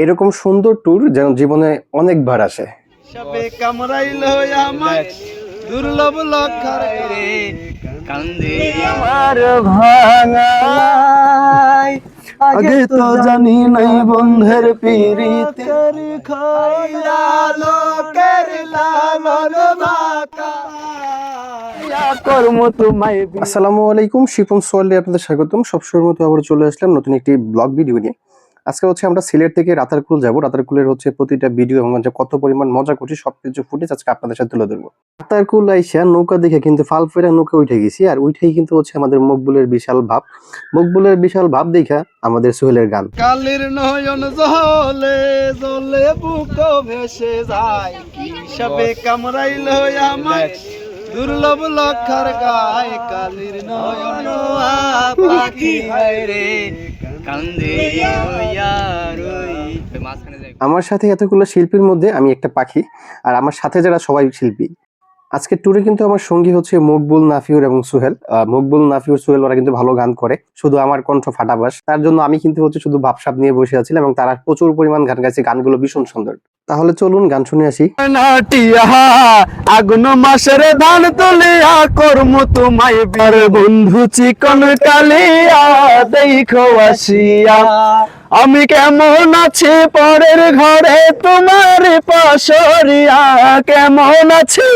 এরকম সুন্দর ট্যুর যেন জীবনে অনেকবার আসে। দুর্লভ আমার ভাঙাই আগে তো জানি নাই বন্ধের লোকের লালন আসসালামু আলাইকুম শিপন সোয়ালি আপনাদের স্বাগতম। সবসময়ের মতো আবার চলে আসলাম নতুন একটি ব্লগ ভিডিও নিয়ে। আজকে হচ্ছে আমরা সিলেট থেকে রাতারকুল যাব। রাতারকুলের হচ্ছে প্রতিটা ভিডিও এবং কত পরিমাণ মজা করছি, সবকিছু ফুটেজ আজকে আপনাদের সাথে তুলে ধরবো। রাতারকুল আইসা নৌকা দেখে কিন্তু ফাল ফেরা নৌকা উঠে গেছি, আর উঠেই কিন্তু হচ্ছে আমাদের মকবুলের বিশাল ভাব। মকবুলের বিশাল ভাব দেখা আমাদের সোহেলের গান। কালির নয়ন জলে জলে বুক ভেসে যায়। সবে কামড়াইল আমার দুর্লভ লক্ষার গায়। কালির নয়ন পাখি রে কান্দে আমার সাথে এতগুলো শিল্পীর মধ্যে আমি একটা পাখি আর আমার সাথে যারা সবাই শিল্পী। আজকে ট্যুরে কিন্তু আমার সঙ্গী হচ্ছে মকবুল নাফিউর এবং সুহেল। মকবুল নাফিউর, সুহেল, ওরা কিন্তু ভালো গান করে। শুধু আমার কণ্ঠ ফাটাবাস। তার জন্য আমি কিন্তু হচ্ছে শুধু ভাবসাব নিয়ে বসে আছিলাম এবং তারা প্রচুর পরিমাণ গান গাইছে। গানগুলো ভীষণ সুন্দর। তাহলে চলুন, গান শুনে আসি। আগুন মাসের ধান তুলিয়া, কর্ম তোমায় বার বন্ধু চিকন কালিয়া দেখো আসিয়া। আমি কেমন আছি পরের ঘরে? তোমার পাশরিয়া কেমন আছি?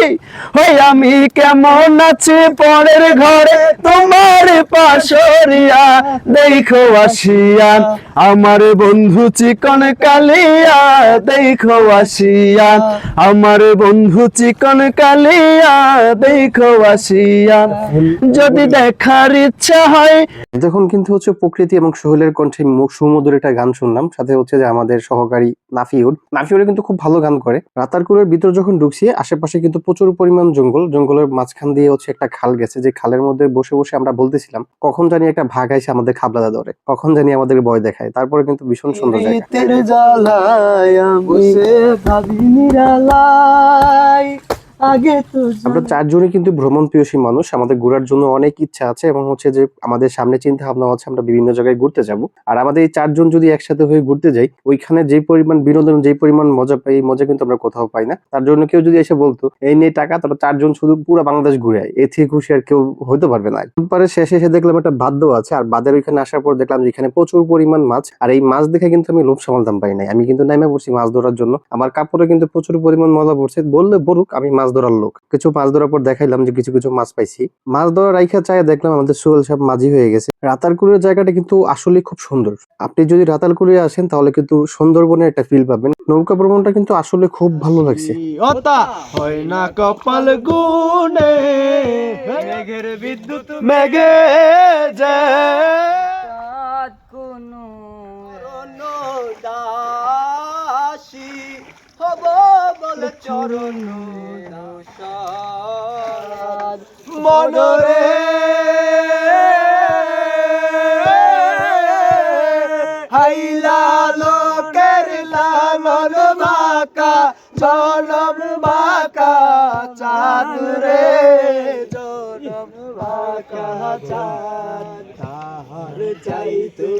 ওই আমি কেমন আছি? পরের ঘরে তোমার পাশরিয়া, দেখো আসিয়া। আমার বন্ধু চিকন কালিয়া, দেখো আসিয়া। আমার বন্ধু চিকন কালিয়া, দেখো আসিয়া। যদি দেখার ইচ্ছা হয়। যখন কিন্তু হচ্ছে প্রকৃতি এবং সোহেলের কণ্ঠে সুমধুর একটা গান শুনলাম, সাথে হচ্ছে যে আমাদের সহকারী নাফিউর নাফিউর কিন্তু খুব ভালো গান করে। রাতারকুলের ভিতরে যখন ঢুকছি আশেপাশে কিন্তু প্রচুর পরিমাণ জঙ্গল। জঙ্গলের মাঝখান দিয়ে হচ্ছে একটা খাল গেছে যে খালের মধ্যে বসে বসে আমরা বলতেছিলাম কখন জানি একটা ভাগ আইসে আমাদের খাবলাদা ধরে কখন জানি আমাদের ভয় দেখায়। তারপরে কিন্তু ভীষণ সুন্দর জায়গা। আগে তো আমরা চারজনই কিন্তু ভ্রমণ প্রিয়সী মানুষ আমাদের ঘোরার জন্য অনেক ইচ্ছা আছে এবং হচ্ছে যে আমাদের সামনে চিন্তা ভাবনা আছে আমরা বিভিন্ন জায়গায় ঘুরতে যাব। আর আমাদের এই চারজন যদি একসাথে হয়ে ঘুরতে যাই ওইখানে যে পরিমাণ বিনোদন যে পরিমাণ মজা পাই এই মজা কিন্তু আমরা কোথাও পাই না। তার জন্য কেউ যদি এসে বলতো এই নিয়ে টাকা তারা চারজন শুধু পুরো বাংলাদেশ ঘুরে আয়। এর থেকে খুশি আর কেউ হতে পারবে না। পরে শেষে এসে দেখলাম একটা বাধ্য আছে আর বাদের ওইখানে আসার পর দেখলাম যে এখানে প্রচুর পরিমাণ মাছ আর এই মাছ দেখে কিন্তু আমি লোভ সামালতাম পাই নাই। আমি কিন্তু নাইমে পড়ছি মাছ ধরার জন্য। আমার কাপড়ে কিন্তু প্রচুর পরিমাণ মজা পড়ছে বললে বলুক আমি মাছ ধরার লোক। কিছু মাছ ধরার পর দেখাইলাম যে কিছু কিছু মাছ পাইছি। মাছ ধরা রাইখা চাই দেখলাম আমাদের সোহেল সব মাঝি হয়ে গেছে। রাতারকুলের জায়গাটা কিন্তু আসলে খুব সুন্দর। আপনি যদি রাতারকুলে আসেন তাহলে কিন্তু সুন্দরবনের একটা ফিল পাবেন। নৌকা ভ্রমণটা কিন্তু আসলে খুব ভালো লাগছে। বিদ্যুৎ মেঘে যায়। দাসী হব বলে চরণ মনরে হাইলা লোকের লালন বাঁকা, জনম বাঁকা চাঁদরে জনম বাঁকা, চাঁদ। তাহার চাইতে